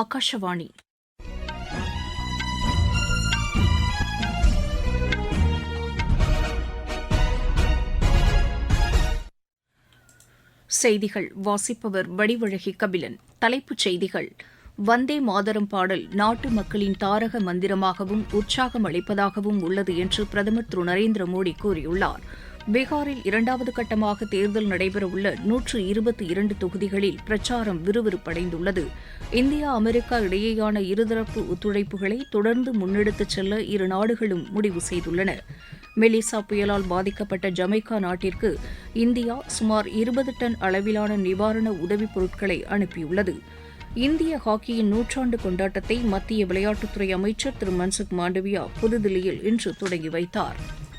ஆகாஷவாணி செய்திகள். வாசிப்பவர் வடிவழகி கபிலன். தலைப்புச் செய்திகள். வந்தே மாதரம் பாடல் நாட்டு மக்களின் தாரக மந்திரமாகவும் உற்சாகம் அளிப்பதாகவும் உள்ளது என்று பிரதமர் திரு நரேந்திர மோடி கூறியுள்ளார். பீகாரில் இரண்டாவது கட்டமாக தேர்தல் நடைபெறவுள்ள நூற்று இருபத்தி இரண்டு தொகுதிகளில் பிரச்சாரம் விறுவிறுப்படைந்துள்ளது. இந்தியா அமெரிக்கா இடையேயான இருதரப்பு ஒத்துழைப்புகளை தொடர்ந்து முன்னெடுத்துச் செல்ல இரு நாடுகளும் முடிவு செய்துள்ளன. மெலிசா புயலால் பாதிக்கப்பட்ட ஜமைக்கா நாட்டிற்கு இந்தியா சுமார் இருபது டன் அளவிலான நிவாரண உதவிப் பொருட்களை அனுப்பியுள்ளது. இந்திய ஹாக்கியின் நூற்றாண்டு கொண்டாட்டத்தை மத்திய விளையாட்டுத்துறை அமைச்சர் திரு மன்சுக் மாண்டவியா புதுதில்லியில் இன்று தொடங்கி வைத்தார்.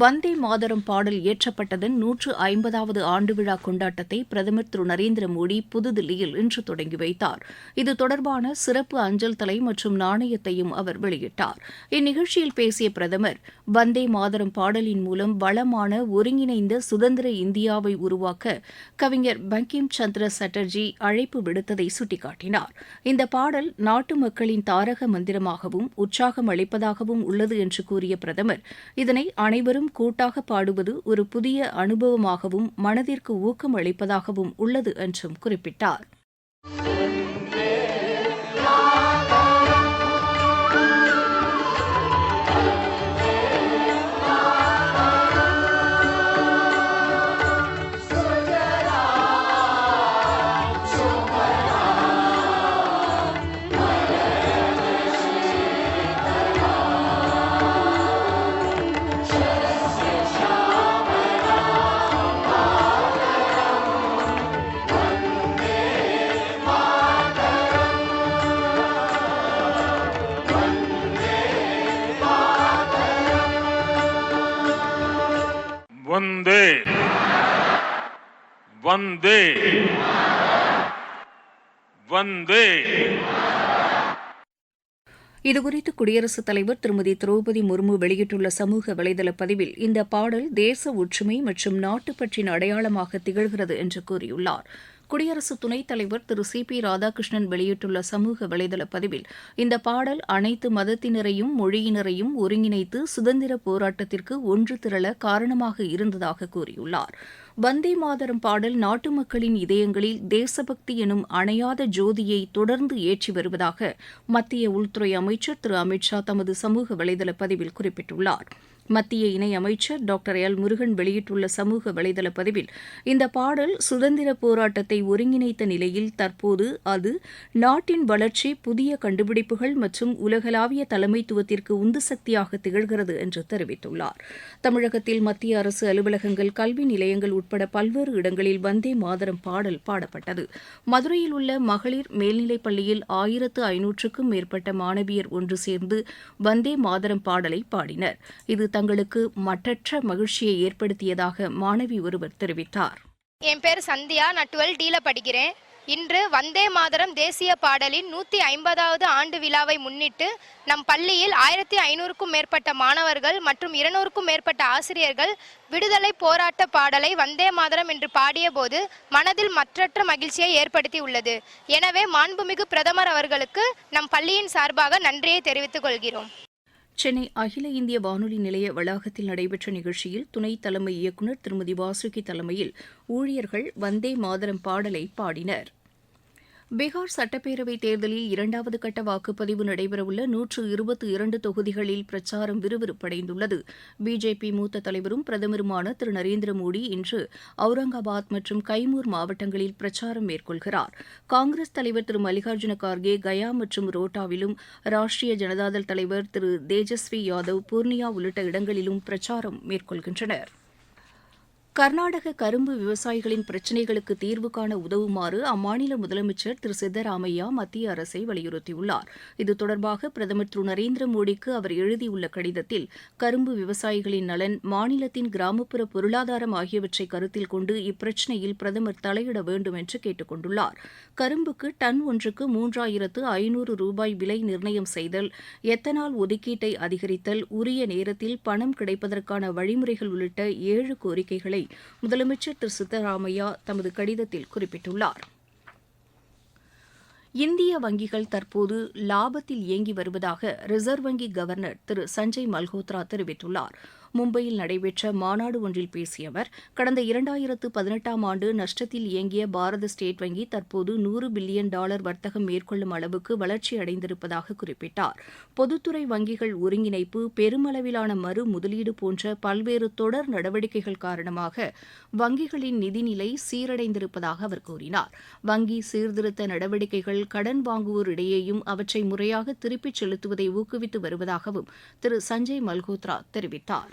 வந்தே மாதரம் பாடல் இயற்றப்பட்டதன் நூற்று ஐம்பதாவது ஆண்டு விழா கொண்டாட்டத்தை பிரதமர் திரு நரேந்திர மோடி புதுதில்லியில் இன்று தொடங்கி வைத்தார். இது தொடர்பான சிறப்பு அஞ்சல் தலை மற்றும் நாணயத்தையும் அவர் வெளியிட்டார். இந்நிகழ்ச்சியில் பேசிய பிரதமர் வந்தே மாதரம் பாடலின் மூலம் வளமான ஒருங்கிணைந்த சுதந்திர இந்தியாவை உருவாக்க கவிஞர் பங்கிம் சந்திர சட்டர்ஜி அழைப்பு விடுத்ததை சுட்டிக்காட்டினார். இந்த பாடல் நாட்டு மக்களின் தாரக மந்திரமாகவும் உற்சாகம் அளிப்பதாகவும் உள்ளது என்று கூறிய பிரதமர் இதனை அனைவரும் கூட்டாக பாடுவது ஒரு புதிய அனுபவமாகவும் மனதிற்கு ஊக்கம் அளிப்பதாகவும் உள்ளது என்றும் குறிப்பிட்டார். வந்து. வந்து. இதுகுறித்து குடியரசுத் தலைவர் திருமதி திரௌபதி முர்மு வெளியிட்டுள்ள சமூக வலைதள பதிவில் இந்த பாடல் தேச ஒற்றுமை மற்றும் நாட்டுப்பற்றின் அடையாளமாக திகழ்கிறது என்று கூறியுள்ளார். குடியரசு துணைத் தலைவர் திரு சி பி ராதாகிருஷ்ணன் வெளியிட்டுள்ள சமூக வலைதள பதிவில் இந்த பாடல் அனைத்து மதத்தினரையும் மொழியினரையும் ஒருங்கிணைத்து சுதந்திர போராட்டத்திற்கு ஒன்று திரள காரணமாக இருந்ததாக கூறியுள்ளாா் வந்தே மாதரம் பாடல் நாட்டு மக்களின் இதயங்களில் தேசபக்தி எனும் அணையாத ஜோதியை தொடர்ந்து ஏற்றி வருவதாக மத்திய உள்துறை அமைச்சர் திரு அமித் ஷா தமது சமூக வலைதள பதிவில் குறிப்பிட்டுள்ளார். மத்திய இணையமைச்சர் டாக்டர் எல். முருகன் வெளியிட்டுள்ள சமூக வலைதள பதிவில் இந்த பாடல் சுதந்திர போராட்டத்தை ஒருங்கிணைத்த நிலையில் தற்போது அது நாட்டின் வளர்ச்சி புதிய கண்டுபிடிப்புகள் மற்றும் உலகளாவிய தலைமைத்துவத்திற்கு உந்து சக்தியாக திகழ்கிறது என்று தெரிவித்துள்ளார். தமிழகத்தில் மத்திய அரசு அலுவலகங்கள் கல்வி நிலையங்கள் உட்பட பல்வேறு இடங்களில் வந்தே மாதரம் பாடல் பாடப்பட்டது. மதுரையில் உள்ள மகளிர் மேல்நிலைப் பள்ளியில் ஆயிரத்து ஐநூற்றுக்கும் மேற்பட்ட மாணவியர் ஒன்று சேர்ந்து வந்தே மாதரம் பாடலை பாடினர். இது தங்களுக்கு மற்றற்ற மகிழ்ச்சியை ஏற்படுத்தியதாக மாணவி ஒருவர் தெரிவித்தார். என் பேர் சந்தியா. நான் டுவெல் டீல படிக்கிறேன். இன்று வந்தே மாதரம் தேசிய பாடலின் நூற்றி ஐம்பதாவது ஆண்டு விழாவை முன்னிட்டு நம் பள்ளியில் ஆயிரத்தி ஐநூறுக்கும் மேற்பட்ட மாணவர்கள் மற்றும் இருநூறுக்கும் மேற்பட்ட ஆசிரியர்கள் விடுதலை போராட்ட பாடலை வந்தே மாதரம் என்று பாடிய போது மனதில் மற்றற்ற மகிழ்ச்சியை ஏற்படுத்தி உள்ளது. எனவே மாண்புமிகு பிரதமர் அவர்களுக்கு நம் பள்ளியின் சார்பாக நன்றியை தெரிவித்துக் கொள்கிறோம். சென்னை அகில இந்திய வானொலி நிலைய வளாகத்தில் நடைபெற்ற நிகழ்ச்சியில் துணை தலைமை இயக்குநர் திருமதி வாசுகி தலைமையில் ஊழியர்கள் வந்தே மாதரம் பாடலை பாடினர். பீகார் சட்டப்பேரவைத் தேர்தலில் இரண்டாவது கட்ட வாக்குப்பதிவு நடைபெறவுள்ள நூற்று இருபத்தி இரண்டு தொகுதிகளில் பிரச்சாரம் விறுவிறுப்படைந்துள்ளது. பிஜேபி மூத்த தலைவரும் பிரதமருமான திரு நரேந்திர மோடி இன்று அவுரங்காபாத் மற்றும் கைமூர் மாவட்டங்களில் பிரச்சாரம் மேற்கொள்கிறார். காங்கிரஸ் தலைவர் திரு மல்லிகார்ஜுன கார்கே கயா மற்றும் ரோட்டாவிலும் ராஷ்டிரிய ஜனதாதள் தலைவர் திரு தேஜஸ்வி யாதவ் பூர்ணியா உள்ளிட்ட இடங்களிலும் பிரச்சாரம் மேற்கொள்கின்றனர். கர்நாடக கரும்பு விவசாயிகளின் பிரச்சினைகளுக்கு தீர்வு காண உதவுமாறு அம்மாநில முதலமைச்சர் திரு சித்தராமையா மத்திய அரசை வலியுறுத்தியுள்ளார். இது தொடர்பாக பிரதமர் திரு நரேந்திர மோடிக்கு அவர் எழுதியுள்ள கடிதத்தில் கரும்பு விவசாயிகளின் நலன் மாநிலத்தின் கிராமப்புற பொருளாதாரம் ஆகியவற்றை கருத்தில் கொண்டு இப்பிரச்சினையில் பிரதமர் தலையிட வேண்டும் என்று கேட்டுக் கொண்டுள்ளார். கரும்புக்கு டன் ஒன்றுக்கு மூன்றாயிரத்து ஐநூறு ரூபாய் விலை நிர்ணயம் செய்தல் எத்தனால் ஒதுக்கீட்டை அதிகரித்தல் உரிய நேரத்தில் பணம் கிடைப்பதற்கான வழிமுறைகள் உள்ளிட்ட ஏழு கோரிக்கைகளை முதலமைச்சர் திரு சித்தராமையா தமது கடிதத்தில் குறிப்பிட்டுள்ளார். இந்திய வங்கிகள் தற்போது லாபத்தில் இயங்கி வருவதாக ரிசர்வ் வங்கி கவர்னர் திரு சஞ்சய் மல்ஹோத்ரா தெரிவித்துள்ளார். மும்பையில் நடைபெற்ற மாநாடு ஒன்றில் பேசிய அவர் கடந்த இரண்டாயிரத்து பதினெட்டாம் ஆண்டு நஷ்டத்தில் இயங்கிய பாரத ஸ்டேட் வங்கி தற்போது நூறு பில்லியன் டாலர் வர்த்தகம் மேற்கொள்ளும் அளவுக்கு வளர்ச்சி அடைந்திருப்பதாக குறிப்பிட்டார். பொதுத்துறை வங்கிகள் ஒருங்கிணைப்பு பெருமளவிலான மறு முதலீடு போன்ற பல்வேறு தொடர் நடவடிக்கைகள் காரணமாக வங்கிகளின் நிதிநிலை சீரடைந்திருப்பதாக அவர் கூறினார். வங்கி சீர்திருத்த நடவடிக்கைகள் கடன் வாங்குவோர் இடையேயும் அவற்றை முறையாக திருப்பிச் செலுத்துவதை ஊக்குவித்து வருவதாகவும் திரு சஞ்சய் மல்கோத்ரா தெரிவித்தார்.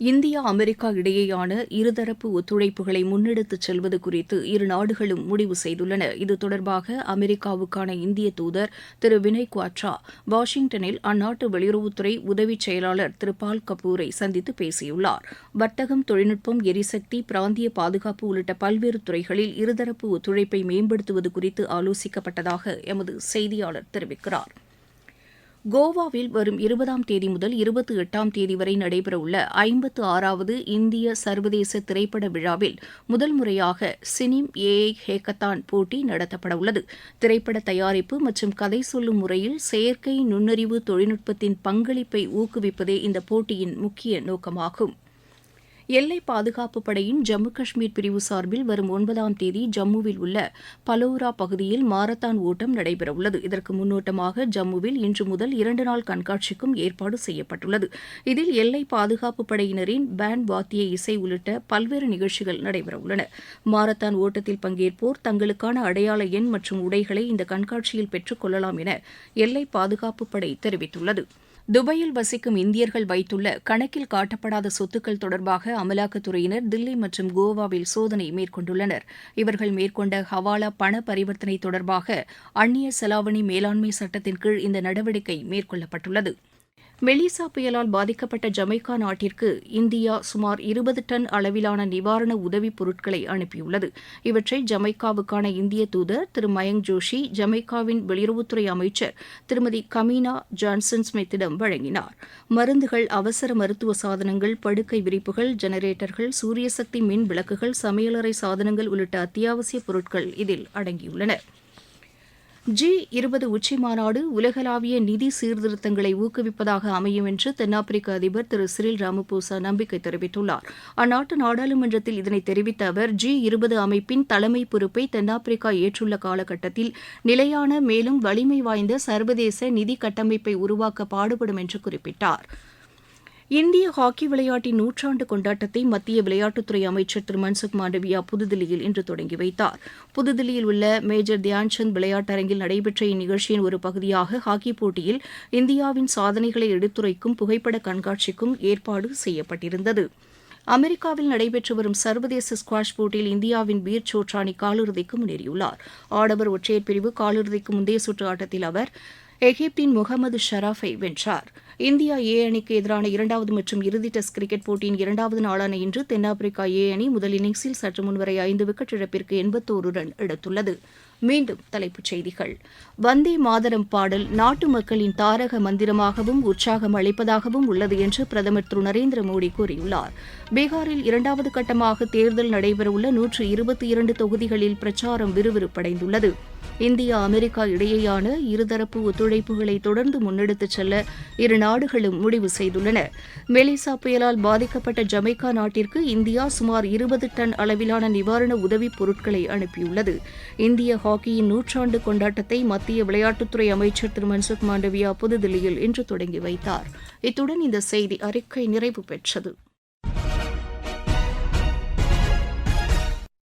இந்தியா அமெரிக்கா இடையேயான இருதரப்பு ஒத்துழைப்புகளை முன்னெடுத்துச் செல்வது குறித்து இரு நாடுகளும் முடிவு செய்துள்ளன. இது தொடர்பாக அமெரிக்காவுக்கான இந்திய தூதர் திரு வினய் குவாட்ரா வாஷிங்டனில் அந்நாட்டு வெளியுறவுத்துறை உதவிச் செயலாளர் திரு பால் கபூரை சந்தித்து பேசியுள்ளார். வர்த்தகம் தொழில்நுட்பம் எரிசக்தி பிராந்திய பாதுகாப்பு உள்ளிட்ட பல்வேறு துறைகளில் இருதரப்பு ஒத்துழைப்பை மேம்படுத்துவது குறித்து ஆலோசிக்கப்பட்டதாக எமது செய்தியாளர் தெரிவிக்கிறார். கோவாவில் வரும் இருபதாம் தேதி முதல் இருபத்தி எட்டாம் தேதி வரை நடைபெறவுள்ள ஐம்பத்து ஆறாவது இந்திய சர்வதேச திரைப்பட விழாவில் முதல் முறையாக சினிம் ஏஐ ஹேக்கத்தான் போட்டி நடத்தப்படவுள்ளது. திரைப்பட தயாரிப்பு மற்றும் கதை சொல்லும் முறையில் செயற்கை நுண்ணறிவு தொழில்நுட்பத்தின் பங்களிப்பை ஊக்குவிப்பதே இந்த போட்டியின் முக்கிய நோக்கமாகும். எல்லை பாதுகாப்பு படையின் ஜம்மு காஷ்மீர் பிரிவு சார்பில் வரும் ஒன்பதாம் தேதி ஜம்முவில் உள்ள பலோரா பகுதியில் மாரத்தான் ஓட்டம் நடைபெறவுள்ளது. இதற்கு முன்னோட்டமாக ஜம்முவில் இன்று முதல் இரண்டு நாள் கண்காட்சிக்கும் ஏற்பாடு செய்யப்பட்டுள்ளது. இதில் எல்லை பாதுகாப்பு படையினரின் பேண்ட் வாத்திய இசை உள்ளிட்ட பல்வேறு நிகழ்ச்சிகள் நடைபெறவுள்ளன. மாரத்தான் ஓட்டத்தில் பங்கேற்போர் தங்களுக்கான அடையாள எண் மற்றும் உடைகளை இந்த கண்காட்சியில் பெற்றுக் கொள்ளலாம் என எல்லை பாதுகாப்பு படை தெரிவித்துள்ளது. துபாயில் வசிக்கும் இந்தியர்கள் வைத்துள்ள கணக்கில் காட்டப்படாத சொத்துக்கள் தொடர்பாக அமலாக்கத்துறையினர் தில்லி மற்றும் கோவாவில் சோதனை மேற்கொண்டுள்ளனர். இவர்கள் மேற்கொண்ட ஹவாலா பண பரிவர்த்தனை தொடர்பாக அந்நிய செலாவணி மேலாண்மை சட்டத்தின் கீழ் இந்த நடவடிக்கை மேற்கொள்ளப்பட்டுள்ளது. மெலிசா புயலால் பாதிக்கப்பட்ட ஜமைக்கா நாட்டிற்கு இந்தியா சுமார் இருபது டன் அளவிலான நிவாரண உதவிப் பொருட்களை அனுப்பியுள்ளது. இவற்றை ஜமைக்காவுக்கான இந்திய தூதர் திரு மயங்க் ஜோஷி ஜமைக்காவின் வெளியுறவுத்துறை அமைச்சர் திருமதி கமீனா ஜான்சன் ஸ்மித்திடம் வழங்கினார். மருந்துகள் அவசர மருத்துவ சாதனங்கள் படுக்கை விரிப்புகள் ஜெனரேட்டர்கள் சூரியசக்தி மின் விளக்குகள் சமையலறை சாதனங்கள் உள்ளிட்ட அத்தியாவசிய பொருட்கள் இதில் அடங்கியுள்ளன. ஜி இருபது உச்சி மாநாடு உலகளாவிய நிதி சீர்திருத்தங்களை ஊக்குவிப்பதாக அமையும் என்று தென்னாப்பிரிக்க அதிபர் திரு சிறில் ராமபோசா நம்பிக்கை தெரிவித்துள்ளார். அந்நாட்டு நாடாளுமன்றத்தில் இதனை தெரிவித்த அவர் ஜி இருபது அமைப்பின் தலைமை பொறுப்பை தென்னாப்பிரிக்கா ஏற்றுள்ள காலகட்டத்தில் நிலையான மேலும் வலிமை வாய்ந்த சர்வதேச நிதி கட்டமைப்பை உருவாக்க பாடுபடும் என்று குறிப்பிட்டார். இந்திய ஹாக்கி விளையாட்டின் நூற்றாண்டு கொண்டாட்டத்தை மத்திய விளையாட்டுத்துறை அமைச்சர் திரு. மன்சுக் மாண்டவியா புதுதில்லியில் இன்று தொடங்கி வைத்தார். புதுதில்லியில் உள்ள மேஜர் தியான்சந்த் விளையாட்டரங்கில் நடைபெற்ற இந்நிகழ்ச்சியின் ஒரு பகுதியாக ஹாக்கி போட்டியில் இந்தியாவின் சாதனைகளை எடுத்துரைக்கும் புகைப்பட கண்காட்சிக்கும் ஏற்பாடு செய்யப்பட்டிருந்தது. அமெரிக்காவில் நடைபெற்று வரும் சர்வதேச ஸ்குவாஷ் போட்டியில் இந்தியாவின் வீர் சோட்ரானி காலிறுதிக்கு முன்னேறியுள்ளார். ஆடவர் ஒற்றையர் பிரிவு காலிறுதிக்கு முந்தைய சுற்று ஆட்டத்தில் அவர் எகிப்தின் முகமது ஷராஃபை வென்றார். இந்தியா ஏ அணிக்கு எதிரான இரண்டாவது மற்றும் இறுதி டெஸ்ட் கிரிக்கெட் போட்டியின் இரண்டாவது நாளான இன்று தென்னாப்பிரிக்கா ஏ அணி முதல் இன்னிங்ஸில் சற்று முன்வரை ஐந்து விக்கெட் இழப்பிற்கு எண்பத்தோரு ரன் எடுத்துள்ளது. மீண்டும் தலைப்புச் செய்திகள். வந்தே மாதரம் பாடல் நாட்டு மக்களின் தாரக மந்திரமாகவும் உற்சாகம் அளிப்பதாகவும் உள்ளது என்று பிரதமர் திரு நரேந்திர மோடி கூறியுள்ளார். பீகாரில் இரண்டாவது கட்டமாக தேர்தல் நடைபெறவுள்ள நூற்று இருபத்தி இரண்டு தொகுதிகளில் பிரச்சாரம் விறுவிறுப்படைந்துள்ளது. இந்தியா அமெரிக்கா இடையேயான இருதரப்பு ஒத்துழைப்புகளை தொடர்ந்து முன்னெடுத்துச் செல்ல இரு நாடுகளும் முடிவு செய்துள்ளன. மெலிசா புயலால் பாதிக்கப்பட்ட ஜமைக்கா நாட்டிற்கு இந்தியா சுமார் இருபது டன் அளவிலான நிவாரண உதவிப் பொருட்களை அனுப்பியுள்ளது. இந்திய ஹாக்கியின் நூற்றாண்டு கொண்டாட்டத்தை மத்திய விளையாட்டுத்துறை அமைச்சர் திரு. மன்சுக் மாண்டவியா புதுதில்லியில் இன்று தொடங்கி வைத்தார். இத்துடன் இந்த செய்தி அறிக்கை நிறைவு பெற்றது.